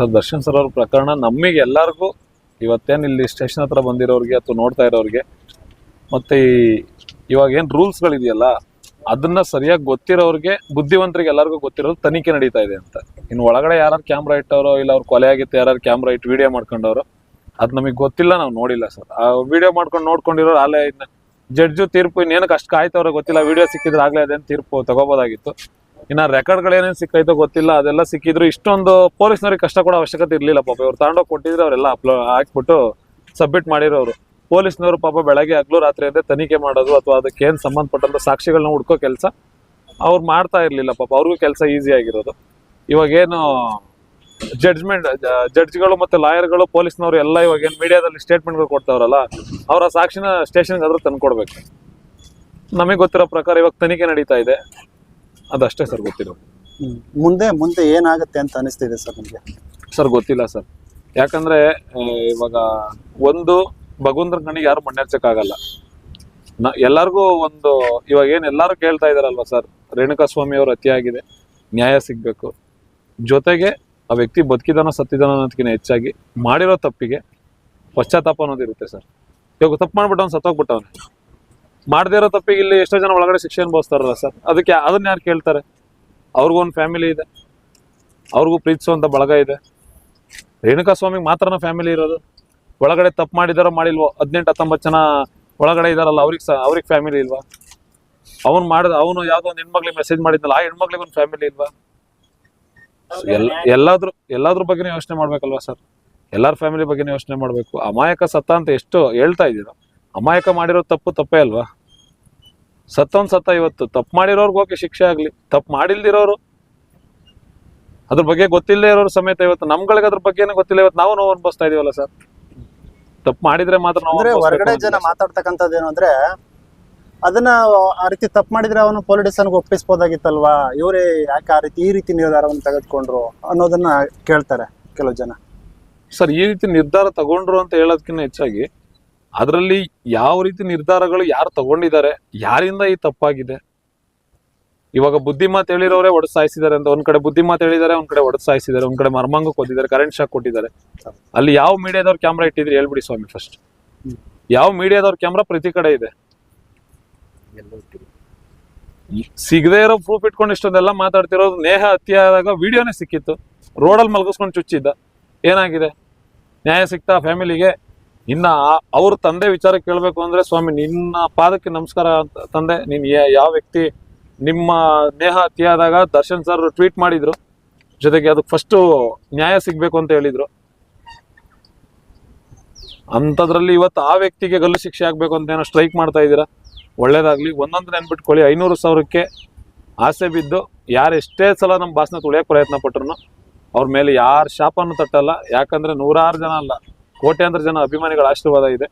Sir, Darshan sir ಅವ್ರ ಪ್ರಕರಣ ನಮಗೆ ಎಲ್ಲರಿಗೂ ಇವತ್ತೇನು ಇಲ್ಲಿ ಸ್ಟೇಷನ್ ಹತ್ರ ಬಂದಿರೋರಿಗೆ ಅಥವಾ ನೋಡ್ತಾ ಇರೋರಿಗೆ ಮತ್ತೆ ಈ ಇವಾಗ ಏನು ರೂಲ್ಸ್ಗಳಿದೆಯಲ್ಲ ಅದನ್ನ ಸರಿಯಾಗಿ ಗೊತ್ತಿರೋರಿಗೆ, ಬುದ್ಧಿವಂತರಿಗೆ ಎಲ್ಲರಿಗೂ ಗೊತ್ತಿರೋದು ತನಿಖೆ ನಡೀತಾ ಇದೆ ಅಂತ. ಇನ್ನು ಒಳಗಡೆ ಯಾರು ಕ್ಯಾಮ್ರಾ ಇಟ್ಟವರೋ ಇಲ್ಲ ಅವ್ರು ಕೊಲೆ ಆಗಿತ್ತು ಯಾರು ಕ್ಯಾಮ್ರಾ ಇಟ್ಟು ವಿಡಿಯೋ ಮಾಡ್ಕೊಂಡವರು, ಅದು ನಮಗೆ ಗೊತ್ತಿಲ್ಲ, ನಾವು ನೋಡಿಲ್ಲ ಸರ್. ಆ ವಿಡಿಯೋ ಮಾಡ್ಕೊಂಡು ನೋಡ್ಕೊಂಡಿರೋರು ಅಲ್ಲೇ ಜಡ್ಜು ತೀರ್ಪು ಇನ್ನೇನಕ್ಕೆ ಅಷ್ಟು ಕಾಯ್ತವ್ರೆ ಗೊತ್ತಿಲ್ಲ ವಿಡಿಯೋ ಸಿಕ್ಕಿದ್ರೆ ಆಗಲೇ ಅದೇನು ತೀರ್ಪು ತಗೋಬೋದಾಗಿತ್ತು. ಇನ್ನ ರೆಕಾರ್ಡ್ಗಳು ಏನೇನು ಸಿಕ್ಕೈತೋ ಗೊತ್ತಿಲ್ಲ, ಅದೆಲ್ಲ ಸಿಕ್ಕಿದ್ರು ಇಷ್ಟೊಂದು ಪೊಲೀಸ್ನವ್ರಿಗೆ ಕಷ್ಟ ಕೊಡೋ ಅವಶ್ಯಕತೆ ಇರಲಿಲ್ಲ ಪಾಪ. ಇವ್ರು ತಗೊಂಡೋಗಿ ಕೊಟ್ಟಿದ್ರೆ ಅವರೆಲ್ಲ ಅಪ್ಲೋ ಹಾಕ್ಬಿಟ್ಟು ಸಬ್ಮಿಟ್ ಮಾಡಿರೋರು. ಪೊಲೀಸ್ನವರು ಪಾಪ ಬೆಳಗ್ಗೆ ಹಗ್ಲು ರಾತ್ರಿ ಅಂದ್ರೆ ತನಿಖೆ ಮಾಡೋದು ಅಥವಾ ಅದಕ್ಕೆ ಏನು ಸಂಬಂಧಪಟ್ಟಂತ ಸಾಕ್ಷಿಗಳನ್ನ ಹುಡ್ಕೋ ಕೆಲಸ, ಅವ್ರು ಮಾಡ್ತಾ ಇರ್ಲಿಲ್ಲ ಪಾಪ. ಅವ್ರಿಗೂ ಕೆಲಸ ಈಸಿ ಆಗಿರೋದು. ಇವಾಗ ಏನು ಜಡ್ಜ್ಮೆಂಟ್ ಜಡ್ಜ್ಗಳು ಮತ್ತೆ ಲಾಯರ್ಗಳು, ಪೊಲೀಸ್ನವರು ಎಲ್ಲ ಇವಾಗ ಏನು ಮೀಡಿಯಾದಲ್ಲಿ ಸ್ಟೇಟ್ಮೆಂಟ್ಗಳು ಕೊಡ್ತಾವ್ರಲ್ಲ, ಅವರ ಸಾಕ್ಷಿನ ಸ್ಟೇಷನ್ ಆದ್ರೂ ತಂದ್ಕೊಡ್ಬೇಕು. ನಮಗೆ ಗೊತ್ತಿರೋ ಪ್ರಕಾರ ಇವಾಗ ತನಿಖೆ ನಡೀತಾ ಇದೆ. ಅದಷ್ಟೇ ಸರ್ ಗೊತ್ತಿರೋದು. ಮುಂದೆ ಮುಂದೆ ಏನಾಗುತ್ತೆ ಅಂತ ಅನಿಸ್ತಿದೆ ಸರ್ ನಿಮಗೆ? ಸರ್ ಗೊತ್ತಿಲ್ಲ ಸರ್. ಯಾಕಂದ್ರೆ ಆ, ಇವಾಗ ಒಂದು ಭಗವಂತರ ಕಣ್ಣಿಗೆ ಯಾರು ಮಣ್ಣೆರ್ಚಕ್ಕಾಗಲ್ಲ ನ ಎಲ್ಲರಿಗೂ ಒಂದು ಇವಾಗ ಏನ್ ಎಲ್ಲರೂ ಕೇಳ್ತಾ ಇದಾರಲ್ವಾ ಸರ್? ರೇಣುಕಾ ಸ್ವಾಮಿ ಅವರು ಅತಿಯಾಗಿದೆ ನ್ಯಾಯ ಸಿಗ್ಬೇಕು. ಜೊತೆಗೆ ಆ ವ್ಯಕ್ತಿ ಬದುಕಿದಾನೋ ಸತ್ತಿದಾನೋ ಅನ್ನೋದಕ್ಕಿಂತ ಹೆಚ್ಚಾಗಿ ಮಾಡಿರೋ ತಪ್ಪಿಗೆ ಪಶ್ಚಾತ್ತಾಪ ಅನ್ನೋದಿರುತ್ತೆ ಸರ್. ಇವಾಗ ತಪ್ಪು ಮಾಡ್ಬಿಟ್ಟು ಅವ್ನು ಸತ್ತೋಗ್ಬಿಟ್ಟವನೆ. ಮಾಡದೇ ಇರೋ ತಪ್ಪಿಗೆ ಇಲ್ಲಿ ಎಷ್ಟೋ ಜನ ಒಳಗಡೆ ಶಿಕ್ಷೆ ಅನುಭವಿಸ್ತಾರಲ್ಲ ಸರ್. ಅದಕ್ಕೆ ಅದನ್ನ ಯಾರು ಕೇಳ್ತಾರೆ? ಅವ್ರಿಗೂ ಒಂದು ಫ್ಯಾಮಿಲಿ ಇದೆ. ಅವ್ರಿಗೂ ಪ್ರೀತಿಸುವಂತ ಬಳಗ ಇದೆ. ರೇಣುಕಾ ಸ್ವಾಮಿಗೆ ಮಾತ್ರನ ಫ್ಯಾಮಿಲಿ ಇರೋದು? ಒಳಗಡೆ ತಪ್ಪು ಮಾಡಿದಾರೋ ಮಾಡಿಲ್ವೋ? ಹದಿನೆಂಟು, ಹತ್ತೊಂಬತ್ತು ಜನ ಒಳಗಡೆ ಇದಾರಲ್ಲ, ಅವ್ರಿಗೆ ಸಹ ಅವ್ರಿಗೆ ಫ್ಯಾಮಿಲಿ ಇಲ್ವಾ? ಅವನು ಮಾಡಿದ ಅವನು ಯಾವುದೋ ಒಂದು ಹೆಣ್ಮಗ್ಳಿಗೆ ಮೆಸೇಜ್ ಮಾಡಿದ್ನಲ್ಲ, ಆ ಹೆಣ್ಮಕ್ಳಿಗೆ ಒಂದು ಫ್ಯಾಮಿಲಿ ಇಲ್ವಾ? ಎಲ್ಲ ಎಲ್ಲಾದ್ರೂ ಎಲ್ಲಾದ್ರ ಬಗ್ಗೆನೂ ಯೋಚನೆ ಮಾಡ್ಬೇಕಲ್ವಾ ಸರ್? ಎಲ್ಲಾರ ಫ್ಯಾಮಿಲಿ ಬಗ್ಗೆನೂ ಯೋಚನೆ ಮಾಡ್ಬೇಕು. ಅಮಾಯಕ ಸತ್ತ ಅಂತ ಎಷ್ಟು ಹೇಳ್ತಾ ಇದ್ದೀರಾ? ಅಮಾಯಕ ಮಾಡಿರೋ ತಪ್ಪು ತಪ್ಪೇ ಅಲ್ವಾ? ಸತ್ತೊಂದ್ ಸತ್ತ ಇವತ್ತು. ತಪ್ಪು ಮಾಡಿರೋರ್ಗೆ ಓಕೆ ಶಿಕ್ಷೆ ಆಗ್ಲಿ. ತಪ್ಪು ಮಾಡಿಲ್ದಿರೋರು. ಅದ್ರ ಬಗ್ಗೆ ಗೊತ್ತಿಲ್ಲದೆ ಇರೋರು ಸಮೇತ ಇವತ್ತು. ನಮ್ಗಳಿಗೆ ಅದ್ರ ಬಗ್ಗೆನೇ ಗೊತ್ತಿಲ್ಲ. ಇವತ್ತು ನಾವು ನೋವು ಅನ್ಭವಿಸ್ತಾ ಇದೀವಲ್ಲ ಸರ್. ತಪ್ಪು ಮಾಡಿದ್ರೆ ಮಾತ್ರ ನಾವು ಹೊರಗಡೆ ಜನ. ಮಾತಾಡ್ತಕ್ಕಂಥದ್ದು ಏನು ಅಂದ್ರೆ ಅದನ್ನ ಆ ರೀತಿ ತಪ್ಪು ಮಾಡಿದ್ರೆ ಅವನು ಪೊಲೀಸ್ ಸ್ಟೇಷನ್ಗೆ ಒಪ್ಪಿಸ್ಬೋದಾಗಿತ್ತಲ್ವಾ? ಇವರೇ ಯಾಕೆ ಆ ರೀತಿ ಈ ರೀತಿ ನಿರ್ಧಾರವನ್ನು ತೆಗೆದುಕೊಂಡ್ರು ಅನ್ನೋದನ್ನ ಕೇಳ್ತಾರೆ ಕೆಲವು ಜನ. ಸರ್ ಈ ರೀತಿ ನಿರ್ಧಾರ ತಗೊಂಡ್ರು ಅಂತ ಹೇಳೋದಕ್ಕಿಂತ ಹೆಚ್ಚಾಗಿ ಅದರಲ್ಲಿ ಯಾವ ರೀತಿ ನಿರ್ಧಾರಗಳು ಯಾರು ತಗೊಂಡಿದ್ದಾರೆ, ಯಾರಿಂದ ಈ ತಪ್ಪಾಗಿದೆ? ಇವಾಗ ಬುದ್ಧಿ ಮಾತು ಹೇಳಿರೋರೇ ಒಡೆದು ಸಾಯಿಸಿದ್ದಾರೆ ಅಂತ. ಒಂದ್ ಕಡೆ ಬುದ್ಧಿ ಮಾತು ಹೇಳಿದ್ದಾರೆ, ಒಂದ್ ಕಡೆ ಒಡೆದು ಸಾಯಿಸಿದ್ದಾರೆ, ಒಂದ್ ಕಡೆ ಮರ್ಮಾಂಗಕ್ಕೆ ಕೊಟ್ಟಿದ್ದಾರೆ ಕರೆಂಟ್ ಶಾಕ್ ಕೊಟ್ಟಿದ್ದಾರೆ. ಅಲ್ಲಿ ಯಾವ ಮೀಡಿಯಾದವ್ರ ಕ್ಯಾಮ್ರಾ ಇಟ್ಟಿದ್ರಿ ಹೇಳ್ಬಿಡಿ ಸ್ವಾಮಿ ಫಸ್ಟ್. ಯಾವ ಮೀಡಿಯಾದವ್ರ ಕ್ಯಾಮ್ರಾ ಪ್ರತಿ ಕಡೆ ಇದೆ? ಸಿಗದೆ ಇರೋ ಪ್ರೂಫ್ ಇಟ್ಕೊಂಡು ಇಷ್ಟೊಂದೆಲ್ಲ ಮಾತಾಡ್ತಿರೋದು ನೇಹ ಹತ್ಯೆ ಆದಾಗ ವಿಡಿಯೋನೇ ಸಿಕ್ಕಿತ್ತು ರೋಡಲ್ಲಿ ಮಲಗಿಸ್ಕೊಂಡು ಚುಚ್ಚಿದ್ದ. ಏನಾಗಿದೆ? ನ್ಯಾಯ ಸಿಗ್ತಾ ಫ್ಯಾಮಿಲಿಗೆ ಇನ್ನ ಅವ್ರ ತಂದೆ ವಿಚಾರ ಕೇಳಬೇಕು ಅಂದ್ರೆ ಸ್ವಾಮಿ, ನಿನ್ನ ಪಾದಕ್ಕೆ ನಮಸ್ಕಾರ ತಂದೆ, ನೀನ್ ಯಾವ ವ್ಯಕ್ತಿ ನಿಮ್ಮ ನೇಹ ಅತಿಯಾದಾಗ ದರ್ಶನ್ ಸರ್ ಟ್ವೀಟ್ ಮಾಡಿದ್ರು. ಜೊತೆಗೆ ಅದಕ್ಕೆ ಫಸ್ಟ್ ನ್ಯಾಯ ಸಿಗ್ಬೇಕು ಅಂತ ಹೇಳಿದ್ರು. ಅಂಥದ್ರಲ್ಲಿ ಇವತ್ತು ಆ ವ್ಯಕ್ತಿಗೆ ಗಲ್ಲು ಶಿಕ್ಷೆ ಆಗ್ಬೇಕು ಅಂತ ಏನೋ ಸ್ಟ್ರೈಕ್ ಮಾಡ್ತಾ ಇದ್ದೀರಾ? ಒಳ್ಳೇದಾಗ್ಲಿ. ಒಂದೊಂದು ನೆನ್ಪಿಟ್ಕೊಳ್ಳಿ ಐನೂರು ಸಾವಿರಕ್ಕೆ ಆಸೆ ಬಿದ್ದು ಯಾರು ಎಷ್ಟೇ ಸಲ ನಮ್ಮ ಭಾಷಣ ತುಳಿಯಕ್ಕೆ ಪ್ರಯತ್ನ ಪಟ್ರು ಅವ್ರ ಮೇಲೆ ಯಾರು ಶಾಪನ್ನು ತಟ್ಟಲ್ಲ. ಯಾಕಂದ್ರೆ ನೂರಾರು ಜನ ಅಲ್ಲ. ಕೋಟ್ಯಾಂತರ ಜನ ಅಭಿಮಾನಿಗಳ ಆಶೀರ್ವಾದ ಇದೆ.